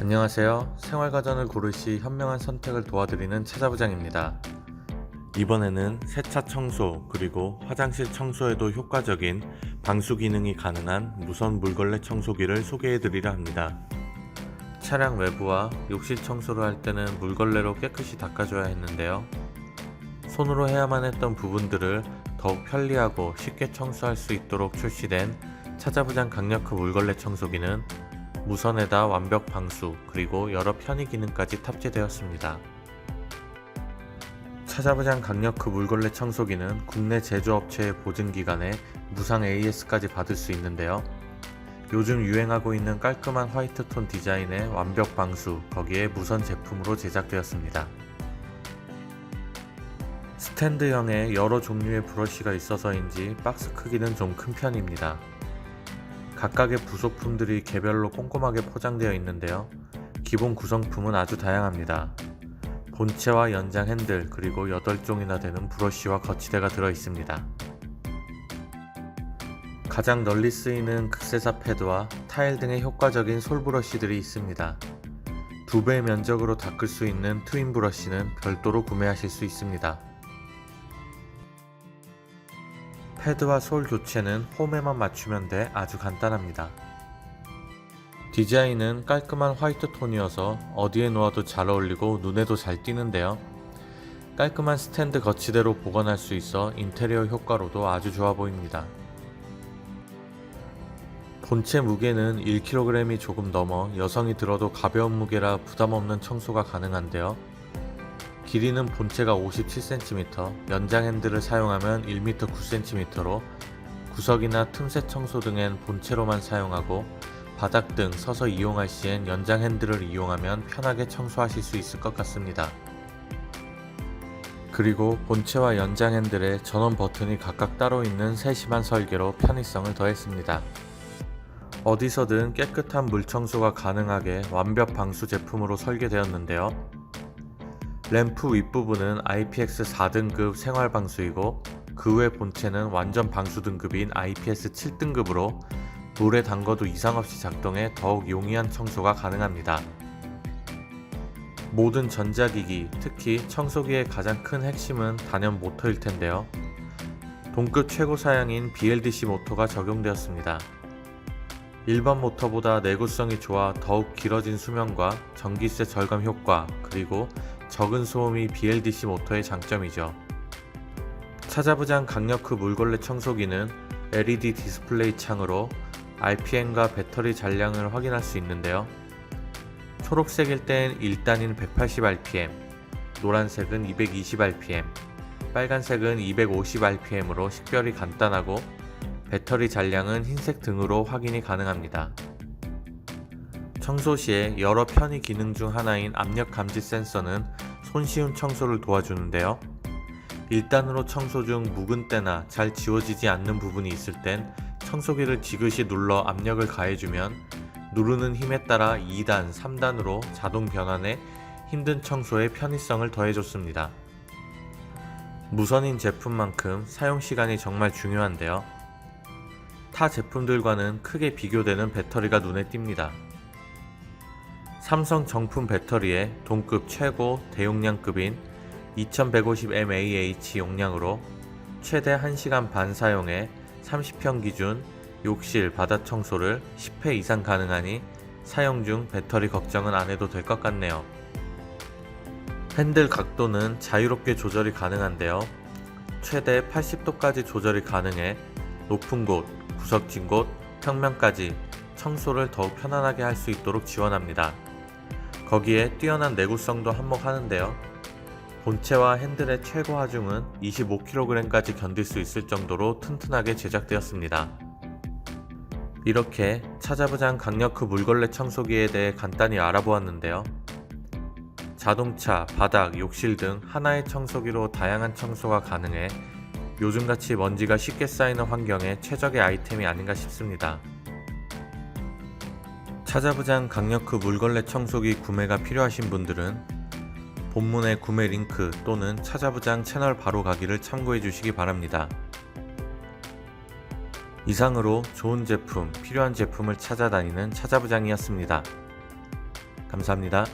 안녕하세요. 생활가전을 고르시 현명한 선택을 도와드리는 찾아부장입니다. 이번에는 세차 청소 그리고 화장실 청소에도 효과적인 방수 기능이 가능한 무선 물걸레 청소기를 소개해 드리려 합니다. 차량 외부와 욕실 청소를 할 때는 물걸레로 깨끗이 닦아줘야 했는데요. 손으로 해야만 했던 부분들을 더욱 편리하고 쉽게 청소할 수 있도록 출시된 찾아부장 강력크 물걸레 청소기는 무선에다 완벽 방수 그리고 여러 편의 기능까지 탑재되었습니다. 찾아부장 강력크 물걸레 청소기는 국내 제조업체의 보증기간에 무상 AS까지 받을 수 있는데요. 요즘 유행하고 있는 깔끔한 화이트톤 디자인의 완벽 방수, 거기에 무선 제품으로 제작되었습니다. 스탠드형의 여러 종류의 브러쉬가 있어서인지 박스 크기는 좀 큰 편입니다. 각각의 부속품들이 개별로 꼼꼼하게 포장되어 있는데요. 기본 구성품은 아주 다양합니다. 본체와 연장 핸들 그리고 8종이나 되는 브러쉬와 거치대가 들어 있습니다. 가장 널리 쓰이는 극세사 패드와 타일 등의 효과적인 솔 브러쉬들이 있습니다. 두 배의 면적으로 닦을 수 있는 트윈 브러쉬는 별도로 구매하실 수 있습니다. 패드와 솔 교체는 홈에만 맞추면 돼 아주 간단합니다. 디자인은 깔끔한 화이트 톤이어서 어디에 놓아도 잘 어울리고 눈에도 잘 띄는데요. 깔끔한 스탠드 거치대로 보관할 수 있어 인테리어 효과로도 아주 좋아 보입니다. 본체 무게는 1kg이 조금 넘어 여성이 들어도 가벼운 무게라 부담 없는 청소가 가능한데요. 길이는 본체가 57cm, 연장 핸들을 사용하면 1m 9cm로 구석이나 틈새 청소 등엔 본체로만 사용하고 바닥 등 서서 이용할 시엔 연장 핸들을 이용하면 편하게 청소하실 수 있을 것 같습니다. 그리고 본체와 연장 핸들에 전원 버튼이 각각 따로 있는 세심한 설계로 편의성을 더했습니다. 어디서든 깨끗한 물 청소가 가능하게 완벽 방수 제품으로 설계되었는데요. 램프 윗부분은 IPX 4등급 생활 방수이고 그 외 본체는 완전 방수 등급인 IPS 7등급으로 물에 담궈도 이상 없이 작동해 더욱 용이한 청소가 가능합니다. 모든 전자기기, 특히 청소기의 가장 큰 핵심은 단연 모터일 텐데요. 동급 최고 사양인 BLDC 모터가 적용되었습니다. 일반 모터보다 내구성이 좋아 더욱 길어진 수명과 전기세 절감 효과, 그리고 적은 소음이 BLDC 모터의 장점이죠. 찾아부장 강력크 물걸레 청소기는 LED 디스플레이 창으로 RPM과 배터리 잔량을 확인할 수 있는데요. 초록색일 땐 1단인 180rpm, 노란색은 220rpm, 빨간색은 250rpm으로 식별이 간단하고 배터리 잔량은 흰색 등으로 확인이 가능합니다. 청소 시에 여러 편의 기능 중 하나인 압력 감지 센서는 손쉬운 청소를 도와주는데요. 1단으로 청소 중 묵은 때나 잘 지워지지 않는 부분이 있을 땐 청소기를 지그시 눌러 압력을 가해주면 누르는 힘에 따라 2단, 3단으로 자동 변환해 힘든 청소에 편의성을 더해줬습니다. 무선인 제품만큼 사용 시간이 정말 중요한데요. 타 제품들과는 크게 비교되는 배터리가 눈에 띕니다. 삼성 정품 배터리의 동급 최고 대용량급인 2150mAh 용량으로 최대 1시간 반 사용해 30평 기준 욕실 바닥 청소를 10회 이상 가능하니 사용 중 배터리 걱정은 안 해도 될 것 같네요. 핸들 각도는 자유롭게 조절이 가능한데요. 최대 80도까지 조절이 가능해 높은 곳, 구석진 곳, 평면까지 청소를 더욱 편안하게 할 수 있도록 지원합니다. 거기에 뛰어난 내구성도 한몫하는데요. 본체와 핸들의 최고 하중은 25kg까지 견딜 수 있을 정도로 튼튼하게 제작되었습니다. 이렇게 찾아부장 강력크 물걸레 청소기에 대해 간단히 알아보았는데요. 자동차, 바닥, 욕실 등 하나의 청소기로 다양한 청소가 가능해 요즘같이 먼지가 쉽게 쌓이는 환경에 최적의 아이템이 아닌가 싶습니다. 찾아부장 강력크 물걸레 청소기 구매가 필요하신 분들은 본문의 구매 링크 또는 찾아부장 채널 바로 가기를 참고해 주시기 바랍니다. 이상으로 좋은 제품, 필요한 제품을 찾아다니는 찾아부장이었습니다. 감사합니다.